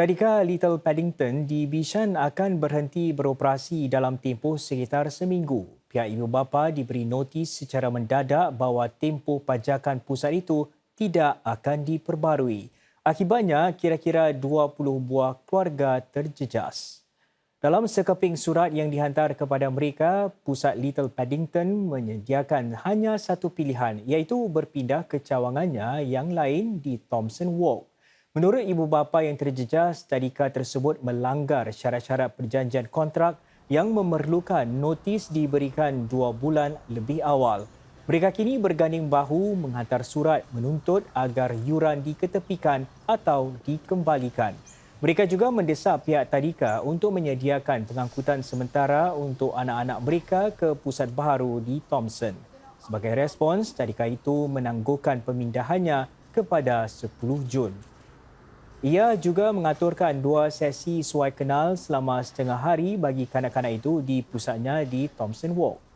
Tadika Little Paddington di Bishan akan berhenti beroperasi dalam tempoh sekitar seminggu. Pihak ibu bapa diberi notis secara mendadak bahawa tempoh pajakan pusat itu tidak akan diperbarui. Akibatnya, kira-kira 20 buah keluarga terjejas. Dalam sekeping surat yang dihantar kepada mereka, Pusat Little Paddington menyediakan hanya satu pilihan iaitu berpindah ke cawangannya yang lain di Thompson Walk. Menurut ibu bapa yang terjejas, tadika tersebut melanggar syarat-syarat perjanjian kontrak yang memerlukan notis diberikan dua bulan lebih awal. Mereka kini berganding bahu menghantar surat menuntut agar yuran diketepikan atau dikembalikan. Mereka juga mendesak pihak tadika untuk menyediakan pengangkutan sementara untuk anak-anak mereka ke pusat baharu di Thompson. Sebagai respons, tadika itu menangguhkan pemindahannya kepada 10 Jun. Ia juga mengaturkan dua sesi suai kenal selama setengah hari bagi kanak-kanak itu di pusatnya di Thompson Walk.